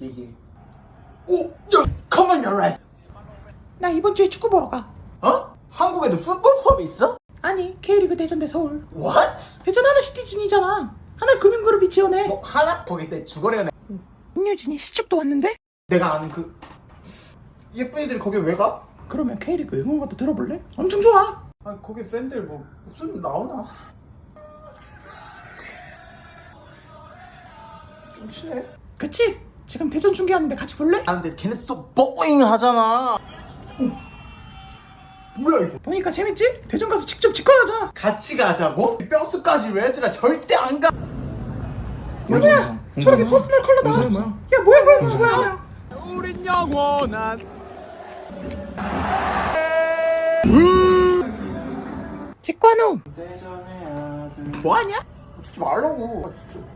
얘기해. 오, 야, come on, you're right. 나 이번 주에 축구 보러 가. 어? 한국에도 풋볼 펍이 있어? 아니 K리그 대전 대 서울. What? 대전 하나 시티즌이잖아. 하나 금융그룹이 지원해. 뭐 하나? 거기 내 주거래네. 윤유진이 시축도 왔는데? 내가 아는 그 예쁜 애들이 거기 왜 가? 그러면 K리그 응원가도 들어볼래? 엄청 좋아. 아 거기 팬들 뭐 목소리 나오나? 좀 친해. 그치? 지금 대전 중계하는데 같이 볼래? 아 근데 걔네 소 보잉 하잖아. 뭐야 이거? 보니까 재밌지? 대전 가서 직접 직관하자. 같이 가자고? 뼈스까지 왜 해주라 절대 안 가. 뭐야? 저렇게 퍼스널 컬러다. 뭐야, 뭐야? 야 뭐야 뭐야 뭐야 뭐야? 우린 영원한 직관우 대전의 아들. 뭐하냐? 듣지 말라고. 아, 진짜.